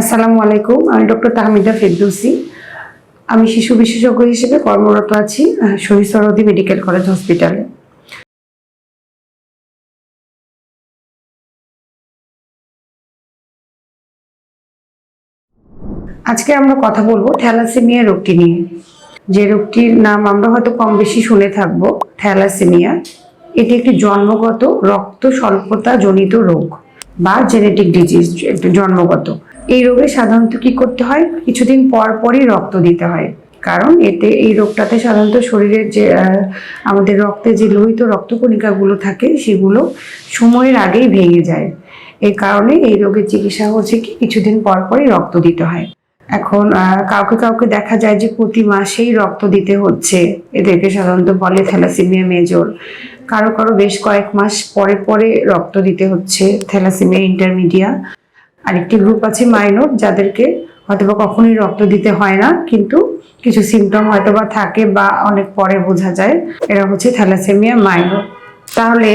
আসসালামু আলাইকুম, আমি ডক্টর তাহমিদা ফেরদৌসি। আমি শিশু বিশেষজ্ঞ হিসেবে কর্মরত আছি শহীদ সরদি মেডিকেল কলেজ হসপিটালে। আজকে আমরা কথা বলব থ্যালাসেমিয়া রোগটি নিয়ে। যে রোগটির নাম আমরা হয়তো কম বেশি শুনে থাকব, থ্যালাসেমিয়া। এটি একটি জন্মগত রক্ত স্বল্পতা জনিত রোগ বা জেনেটিক ডিজিজ জন্মগত। এই রোগে সাধারণত কি করতে হয়? কিছুদিন পর পরই রক্ত দিতে হয়। কারণ এতে এই রোগটাতে সাধারণত শরীরের যে আমাদের রক্তে যে লোহিত রক্তকণিকাগুলো থাকে, সেগুলো সময়ের আগেই ভেঙে যায়। এই কারণে এই রোগের চিকিৎসা হচ্ছে কি, কিছুদিন পর পরই রক্ত দিতে হয়। এখন কাউকে কাউকে দেখা যায় যে প্রতি মাসেই রক্ত দিতে হচ্ছে। এদেরকে সাধারণত বলে থ্যালাসিমিয়া মেজর। কারও কারও বেশ কয়েক মাস পরে পরে রক্ত দিতে হচ্ছে, থ্যালাসিমিয়া ইন্টারমিডিয়া। আরেকটি গ্রুপ আছে মাইনর যাদেরকে হয়তোবা কখনোই রক্ত দিতে হয় না, কিন্তু কিছু সিমটম হয়তোবা থাকে বা অনেক পরে বোঝা যায়। এরা হচ্ছে থ্যালাসেমিয়া মাইনর তাহলে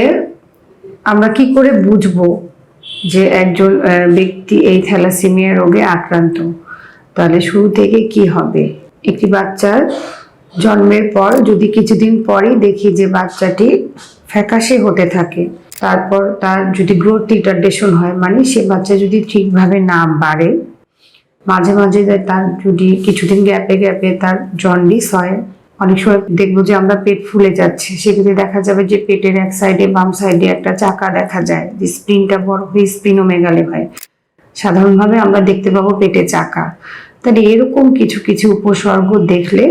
আমরা কি করে বুঝব যে একজন ব্যক্তি এই থ্যালাসেমিয়া রোগে আক্রান্ত? তাহলে শুরু থেকে কি হবে? একটি বাচ্চার জন্মের পর যদি কিছুদিন পরেই দেখি যে বাচ্চাটি ফ্যাকাশে হতে থাকে তারপর তার যদি গ্রোথ রিটার্ডেশন হয় মানে সে বাচ্চা যদি ঠিকভাবে না বাড়ে, মাঝে মাঝে তার যদি কিছুদিন গ্যাপে গ্যাপে তার জন্ডিস হয়, অনেক সময় দেখব যে আমরা পেট ফুলে যাচ্ছে। সেক্ষেত্রে দেখা যাবে যে পেটের এক সাইডে বাম সাইডে একটা চাকা দেখা যায়, যে স্প্রিনটা বড় হয়ে স্প্রিনোমেগালে হয়। সাধারণভাবে আমরা দেখতে পাবো পেটে চাকা। তাহলে এরকম কিছু কিছু উপসর্গ দেখলে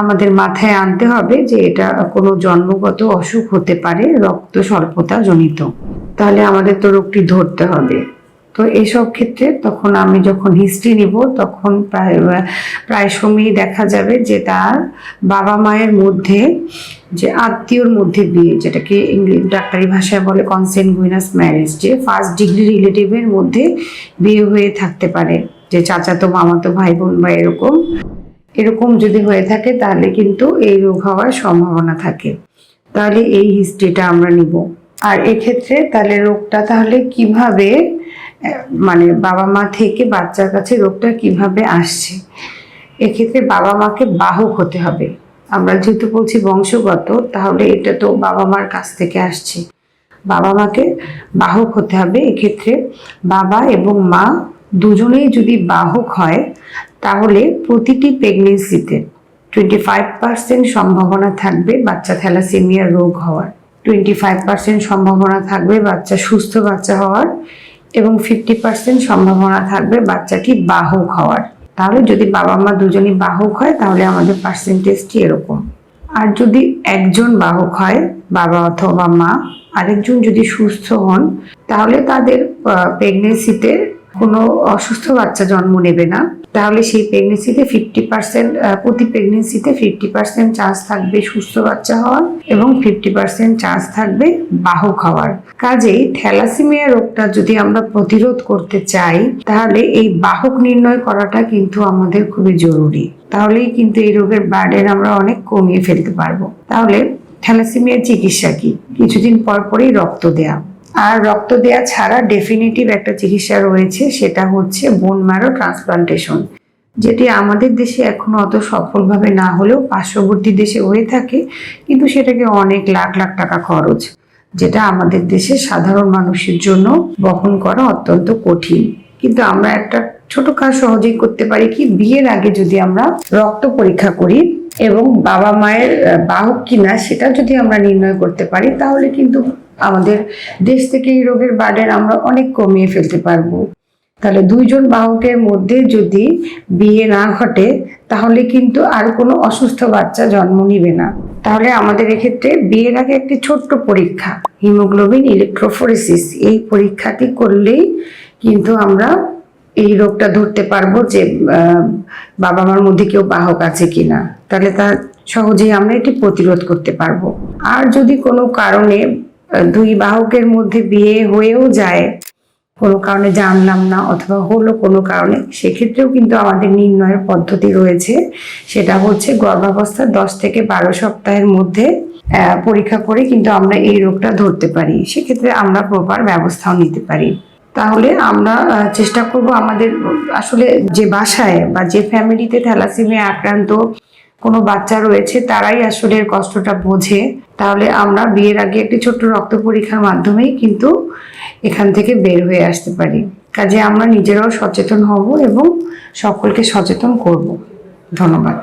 আমাদের মাথায় আনতে হবে যে এটা কোনো জন্মগত অসুখ হতে পারে, রক্ত স্বল্পতা জনিত তাহলে আমাদের তো রোগটি ধরতে হবে। তো এসব ক্ষেত্রে তখন আমি যখন হিস্ট্রি নিব, তখন প্রায় প্রায় সময়ই দেখা যাবে যে তার বাবা মায়ের মধ্যে, যে আত্মীয়র মধ্যে বিয়ে, যেটাকে ইংলিশ ডাক্তারি ভাষায় বলে কনসেনগুইনাস ম্যারেজ যে ফার্স্ট ডিগ্রি রিলেটিভের মধ্যে বিয়ে হয়ে থাকতে পারে, যে চাচাতো, মামাতো ভাই বোন বা এরকম। এরকম যদি হয়ে থাকে, তাহলে কিন্তু এই রোগ হওয়ার সম্ভাবনা থাকে। তাহলে এই হিস্ট্রিটা আমরা নিব। আর এক্ষেত্রে তাহলে রোগটা তাহলে কীভাবে মানে বাবা মা থেকে বাচ্চার কাছে রোগটা কীভাবে আসছে? এক্ষেত্রে বাবা মাকে বাহক হতে হবে। আমরা যেহেতু বলছি বংশগত, তাহলে এটা তো বাবা মার কাছ থেকে আসছে। বাবা মাকে বাহক হতে হবে। এক্ষেত্রে বাবা এবং মা দুজনেই যদি বাহক হয় তাহলে প্রতিটি প্রেগনেন্সিতে টোয়েন্টি ফাইভ পার্সেন্ট সম্ভাবনা থাকবে বাচ্চা থ্যালাসেমিয়া রোগ হওয়ার। টোয়েন্টি ফাইভ পার্সেন্ট সম্ভাবনা থাকবে বাচ্চা সুস্থ বাচ্চা হওয়ার এবং ফিফটি পার্সেন্ট সম্ভাবনা থাকবে বাচ্চাটি বাহক হওয়ার। তাহলে যদি বাবা মা দুজনই বাহক হয়, তাহলে আমাদের পার্সেন্টেজটি এরকম। আর যদি একজন বাহক হয়, বাবা অথবা মা, আরেকজন যদি সুস্থ হন, তাহলে তাদের প্রেগনেন্সিতে কোনো অসুস্থ বাচ্চা জন্ম নেবে না, তাহলে সেই প্রেগনেন্সিতে ফিফটি পার্সেন্ট প্রতি প্রেগনেন্সিতে ফিফটি পার্সেন্ট চান্স থাকবে সুস্থ বাচ্চা হওয়ার এবং ফিফটি পার্সেন্ট চান্স থাকবে বাহক হওয়ার। কাজেই থ্যালাসিমিয়া রোগটা যদি আমরা প্রতিরোধ করতে চাই, তাহলে এই বাহক নির্ণয় করাটা কিন্তু আমাদের খুবই জরুরি। তাহলেই কিন্তু এই রোগের বার্ডেন আমরা অনেক কমিয়ে ফেলতে পারব। তাহলে থ্যালাসিমিয়ার চিকিৎসা কি? কিছুদিন পর পরই রক্ত দেয়া। আর রক্ত দেয়া ছাড়া ডেফিনেটিভ একটা চিকিৎসা রয়েছে, সেটা হচ্ছে বোন ম্যারো ট্রান্সপ্লান্টেশন যেটি আমাদের দেশে এখনও অত সফলভাবে না হলেও পার্শ্ববর্তী দেশে হয়ে থাকে, কিন্তু সেটাকে অনেক লাখ লাখ টাকা খরচ, যেটা আমাদের দেশে সাধারণ মানুষের জন্য বহন করা অত্যন্ত কঠিন। কিন্তু আমরা একটা ছোট কাজ সহজেই করতে পারি কি, বিয়ের আগে যদি আমরা রক্ত পরীক্ষা করি এবং বাবা মায়ের বাহক কিনা সেটা যদি আমরা নির্ণয় করতে পারি, তাহলে কিন্তু আমাদের দেশ থেকে এই রোগের বার্ডেন আমরা অনেক কমিয়ে ফেলতে পারব। তাহলে দুইজন বাহকের মধ্যে যদি বিয়ে না ঘটে, তাহলে কিন্তু আর কোনো অসুস্থ বাচ্চা জন্ম নিবে না। তাহলে আমাদের এক্ষেত্রে বিয়ের আগে একটি ছোট্ট পরীক্ষা, হিমোগ্লোবিন ইলেকট্রোফোরেসিস। এই পরীক্ষাটি করলেই কিন্তু আমরা এই রোগটা ধরতে পারব যে বাবা মার মধ্যে কেউ বাহক আছে কিনা। তাহলে তা সহজেই আমরা এটি প্রতিরোধ করতে পারব। আর যদি কোনো কারণে দুই বাহকের মধ্যে বিয়ে হয়েও যায়। কোনো কারণে জানলাম না অথবা হলো কোনো কারণে। সেক্ষেত্রেও কিন্তু আমাদের নির্ণয়ের পদ্ধতি রয়েছে। সেটা হচ্ছে গর্ভাবস্থার দশ থেকে বারো সপ্তাহের মধ্যে পরীক্ষা করে কিন্তু আমরা এই রোগটা ধরতে পারি। সেক্ষেত্রে আমরা প্রপার ব্যবস্থাও নিতে পারি। তাহলে আমরা চেষ্টা করব আমাদের আসলে যে বাসায় বা যে ফ্যামিলিতে থ্যালাসেমিয়া আক্রান্ত কোনো বাচ্চা রয়েছে, তারাই আসলে এর কষ্টটা বোঝে। তাহলে আমরা বিয়ের আগে একটি ছোট্ট রক্ত পরীক্ষার মাধ্যমেই কিন্তু এখান থেকে বের হয়ে আসতে পারি। কাজে আমরা নিজেরাও সচেতন হব এবং সকলকে সচেতন করব। ধন্যবাদ।